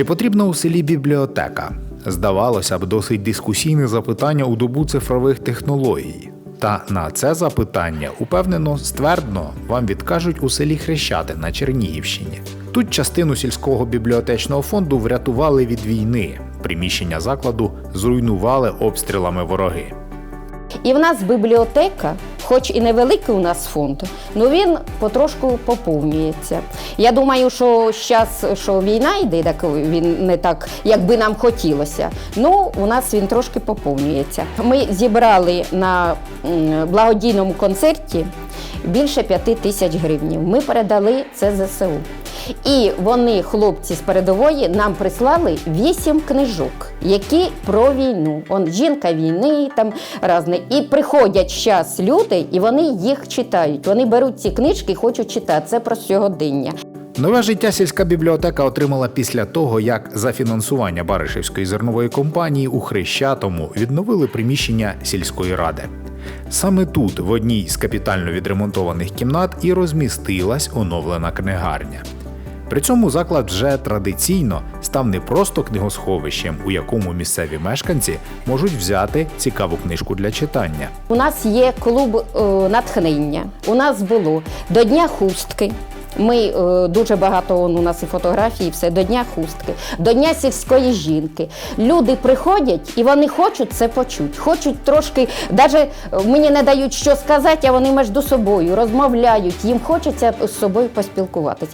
Чи потрібна у селі бібліотека? Здавалося б, досить дискусійне запитання у добу цифрових технологій. Та на це запитання упевнено ствердно вам відкажуть у селі Хрещати на Чернігівщині. Тут частину сільського бібліотечного фонду врятували від війни. Приміщення закладу зруйнували обстрілами вороги. І в нас бібліотека, хоч і невеликий у нас фонд, але він потрошку поповнюється. Я думаю, що зараз, що війна йде, так він не так, як би нам хотілося. Ну, у нас він трошки поповнюється. Ми зібрали на благодійному концерті більше п'яти тисяч гривень. Ми передали це ЗСУ. І вони, хлопці з передової, нам прислали вісім книжок, які про війну. Он жінка війни там разне. І приходять зараз люди, і вони їх читають. Вони беруть ці книжки і хочуть читати. Це про сьогодення. Нове життя сільська бібліотека отримала після того, як за фінансування Баришівської зернової компанії у Хрещатому відновили приміщення сільської ради. Саме тут, в одній з капітально відремонтованих кімнат, і розмістилась оновлена книгарня. При цьому заклад вже традиційно став не просто книгосховищем, у якому місцеві мешканці можуть взяти цікаву книжку для читання. У нас є клуб е, натхнення. У нас було до Дня хустки. Ми е, дуже багато у нас і фотографії, все до Дня хустки, до Дня сільської жінки. Люди приходять і вони хочуть це почути. Хочуть трошки, навіть мені не дають що сказати, а вони між собою розмовляють. Їм хочеться з собою поспілкуватись.